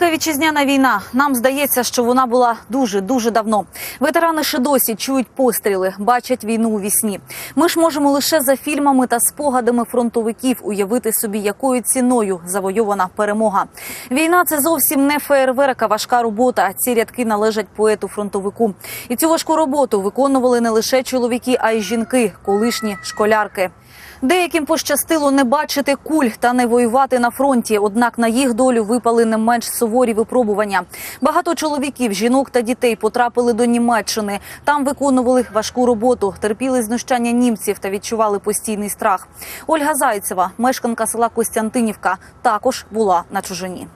Велика вітчизняна війна. Нам здається, що вона була дуже дуже давно. Ветерани ще досі чують постріли, бачать війну у вісні. Ми ж можемо лише за фільмами та спогадами фронтовиків уявити собі, якою ціною завойована перемога. Війна це зовсім не феєрверк, а важка робота. Ці рядки належать поету фронтовику. І цю важку роботу виконували не лише чоловіки, а й жінки, колишні школярки. Деяким пощастило не бачити куль та не воювати на фронті. Однак на їх долю випали не менш суворі випробування. Багато чоловіків, жінок та дітей потрапили до Німеччини. Там виконували важку роботу, терпіли знущання німців та відчували постійний страх. Ольга Зайцева, мешканка села Костянтинівка, також була на чужині.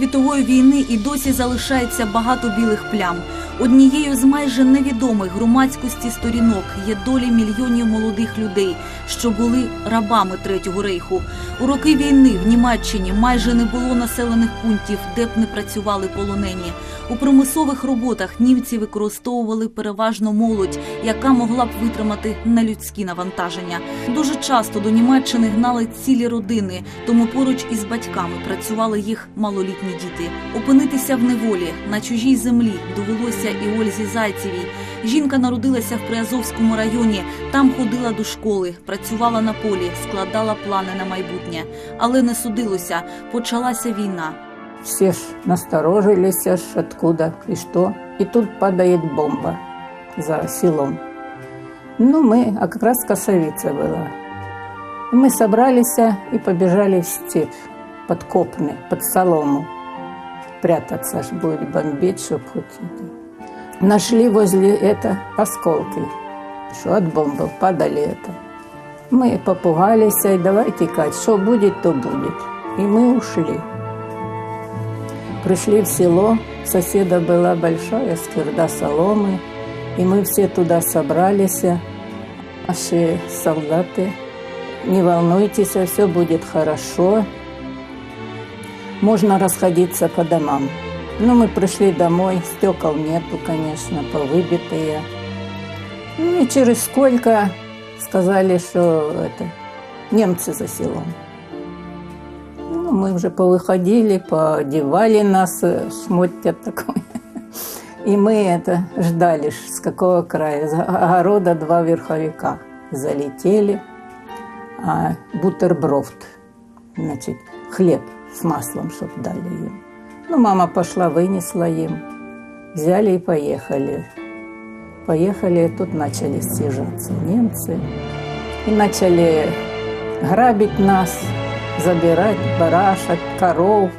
Світової війни і досі залишається багато білих плям. Однією з майже невідомих громадськості сторінок є долі мільйонів молодих людей, що були рабами Третього рейху. У роки війни в Німеччині майже не було населених пунктів, де б не працювали полонені. У промислових роботах німці використовували переважно молодь, яка могла б витримати нелюдські навантаження. Дуже часто до Німеччини гнали цілі родини, тому поруч із батьками працювали їх малолітні діти. Опинитися в неволі на чужій землі довелося і Ользі Зайцевій. Жінка народилася в Приазовському районі. Там ходила до школи, працювала на полі, складала плани на майбутнє. Але не судилося. Почалася війна. Все ж насторожились, аж откуда и что. И тут падает бомба за селом. Ну, мы, а как раз косовица была. Мы собрались и побежали в степь под Копны, под солому. Прятаться ж будет бомбить, чтоб хоть это. Нашли возле это осколки, что от бомбы падали это. Мы попугались, и давай текать, что будет, то будет. И мы ушли. Пришли в село, соседа была большая скирда соломы, и мы все туда собрались. Наши солдаты, не волнуйтесь, все будет хорошо. Можно расходиться по домам. Ну, мы пришли домой, стекол нету, конечно, повыбитые. Ну, и через сколько сказали, что это немцы за селом. Ну, мы уже повыходили, поодевали нас, э, шмотья такой. И мы это ждали, с какого края. С огорода два верховика залетели. А бутерброд, значит, хлеб с маслом, чтоб дали им. Ну, мама пошла, вынесла им. Взяли и поехали. Поехали, тут начали съезжаться немцы. И начали грабить нас, забирать барашек, коров.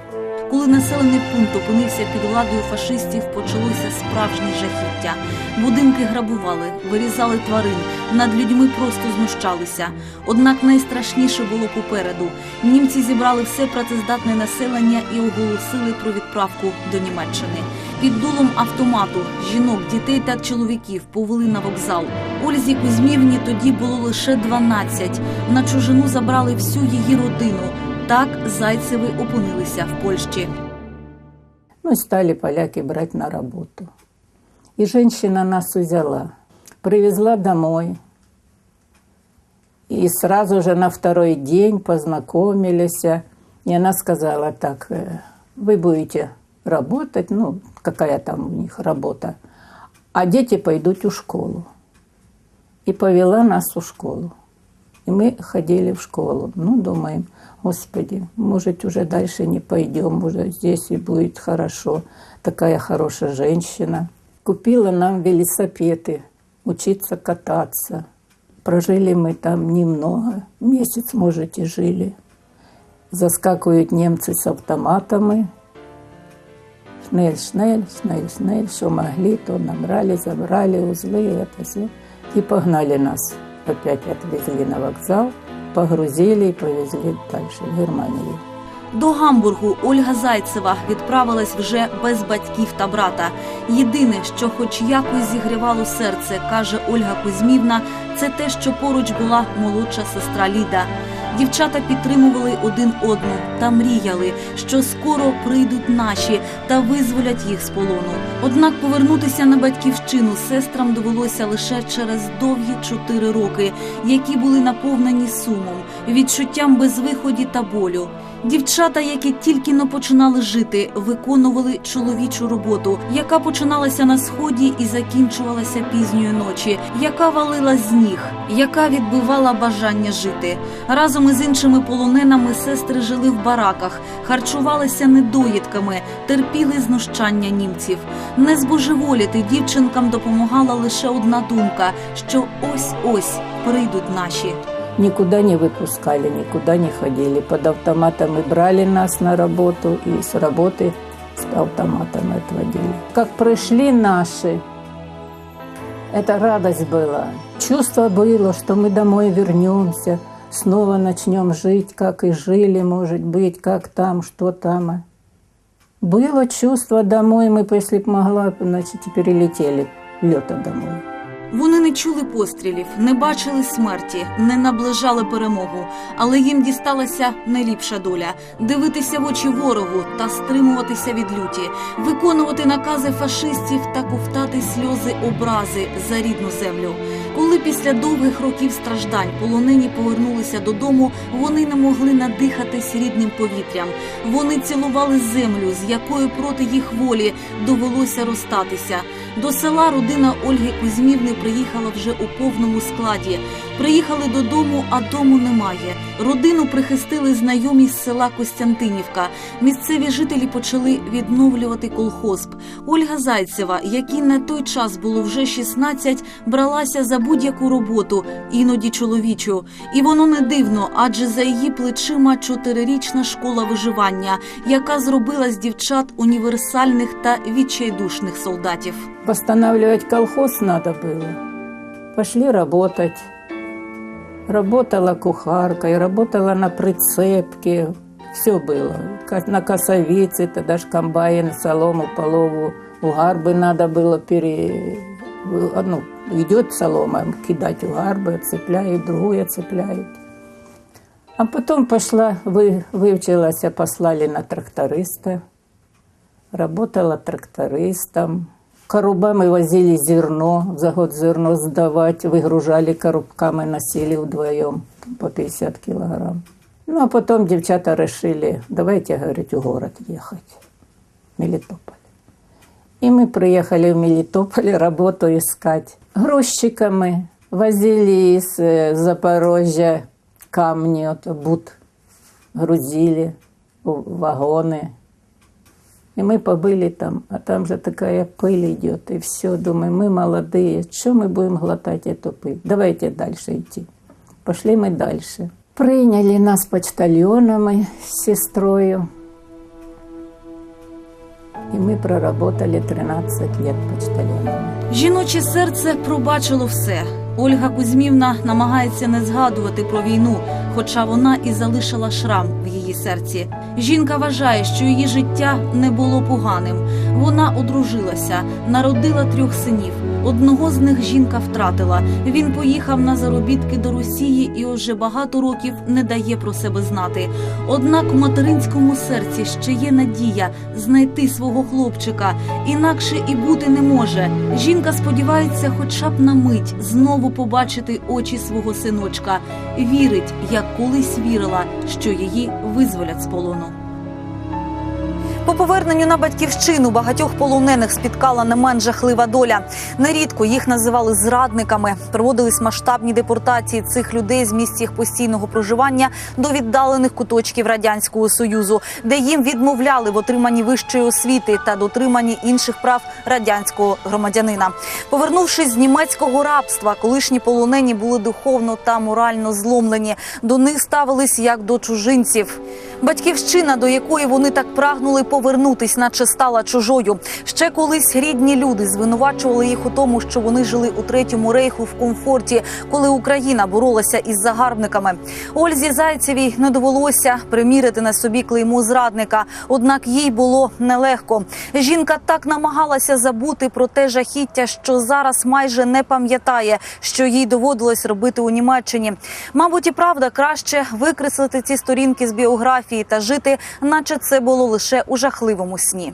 коли населений пункт опинився під владою фашистів, почалося справжнє жахіття. Будинки грабували, вирізали тварин, над людьми просто знущалися. Однак найстрашніше було попереду. Німці зібрали все працездатне населення і оголосили про відправку до Німеччини. Під дулом автомату жінок, дітей та чоловіків повели на вокзал. Ользі Кузьмівні тоді було лише 12. На чужину забрали всю її родину. Так Зайцеви опинилися в Польщі. Ну, стали поляки брать на работу. И женщина нас взяла, привезла домой. И сразу же на второй день познакомились. И она сказала так, вы будете работать, ну, какая там у них работа, а дети пойдут в школу. И повела нас в школу. И мы ходили в школу. Ну, думаем, Господи, может, уже дальше не пойдем, может, здесь и будет хорошо. Такая хорошая женщина. Купила нам велосипеды, учиться кататься. Прожили мы там немного, месяц, может, и жили. Заскакивают немцы с автоматами. Шнель, шнель, шнель, шнель, что могли, то набрали, забрали узлы, это все. И погнали нас. Опять отвезли на вокзал, погрузили и повезли дальше в Германию. До Гамбургу Ольга Зайцева відправилась вже без батьків та брата. Єдине, що хоч якось зігрівало серце, каже Ольга Кузьмівна, це те, що поруч була молодша сестра Ліда. Дівчата підтримували один одну та мріяли, що скоро прийдуть наші та визволять їх з полону. Однак повернутися на батьківщину сестрам довелося лише через довгі чотири роки, які були наповнені сумом, відчуттям безвиході та болю. Дівчата, які тільки но починали жити, виконували чоловічу роботу, яка починалася на сході і закінчувалася пізньої ночі, яка валила з ніг, яка відбивала бажання жити. Разом із іншими полоненими сестри жили в бараках, харчувалися недоїдками, терпіли знущання німців. Не збожеволіти дівчинкам допомагала лише одна думка: що ось ось прийдуть наші. Никуда не выпускали, никуда не ходили. Под автоматом и брали нас на работу, и с работы с автоматом отводили. Как пришли наши, это радость была. Чувство было, что мы домой вернемся, снова начнем жить, как и жили, может быть, как там, что там. Было чувство домой, мы, если б могла, значит, и перелетели лета домой. Вони не чули пострілів, не бачили смерті, не наближали перемогу, але їм дісталася найліпша доля дивитися в очі ворогу та стримуватися від люті, виконувати накази фашистів та ковтати сльози образи за рідну землю. Коли після довгих років страждань полонені повернулися додому, вони не могли надихатись рідним повітрям. Вони цілували землю, з якою проти їх волі довелося розстатися. До села родина Ольги Кузьмівни приїхала вже у повному складі. Приїхали додому, а дому немає. Родину прихистили знайомі з села Костянтинівка. Місцеві жителі почали відновлювати колхозб. Ольга Зайцева, якій на той час було вже 16, бралася за будь-яку роботу, іноді чоловічу. І воно не дивно, адже за її плечима чотирирічна школа виживання, яка зробила з дівчат універсальних та відчайдушних солдатів. Восстанавливать колхоз надо было. Пошли работать. Работала кухаркой, работала на прицепке. Все было. Ка- На косовице, тогда ж комбайн, солому, полову. У гарбы надо было пере... в- Ну, идет солома, кидать у гарбы, цепляют, другую цепляют. А потом пошла, вы, выучилась, послали на тракториста. Работала трактористом. Коробами возили зерно, за год зерно сдавать, выгружали коробками, носили вдвоем по 50 килограмм. Ну, а потом девчата решили, давайте, говорить, в город ехать, в Мелитополь. И мы приехали в Мелитополь работу искать. Грузчиками возили из э, Запорожья камни, от бут, грузили в вагоны. И мы побыли там, а там же такая пыль идет, и все. Думаю, мы молодые, что мы будем глотать эту пыль? Давайте дальше идти. Пошли мы дальше. Приняли нас почтальонами с сестрою. И мы проработали 13 лет почтальонами. Жіноче серце пробачило все. Ольга Кузьмівна намагається не згадувати про війну, хоча вона і залишила шрам в її серці. Жінка вважає, що її життя не було поганим. Вона одружилася, народила трьох синів. Одного з них жінка втратила. Він поїхав на заробітки до Росії і уже багато років не дає про себе знати. Однак в материнському серці ще є надія знайти свого хлопчика. Інакше і бути не може. Жінка сподівається, хоча б на мить знову побачити очі свого синочка. Вірить, як колись вірила, що її визволять з полону. По поверненню на батьківщину багатьох полонених спіткала не менш жахлива доля. Нерідко їх називали зрадниками. Проводились масштабні депортації цих людей з місць їх постійного проживання до віддалених куточків радянського союзу, де їм відмовляли в отриманні вищої освіти та дотриманні інших прав радянського громадянина. Повернувшись з німецького рабства, колишні полонені були духовно та морально зломлені. До них ставились як до чужинців. Батьківщина, до якої вони так прагнули повернутись, наче стала чужою. Ще колись рідні люди звинувачували їх у тому, що вони жили у третьому рейху в комфорті, коли Україна боролася із загарбниками. Ользі Зайцевій не довелося примірити на собі клейму зрадника, однак їй було нелегко. Жінка так намагалася забути про те жахіття, що зараз майже не пам'ятає, що їй доводилось робити у Німеччині. Мабуть, і правда краще викреслити ці сторінки з біографії та жити, наче це було лише у жахливому сні.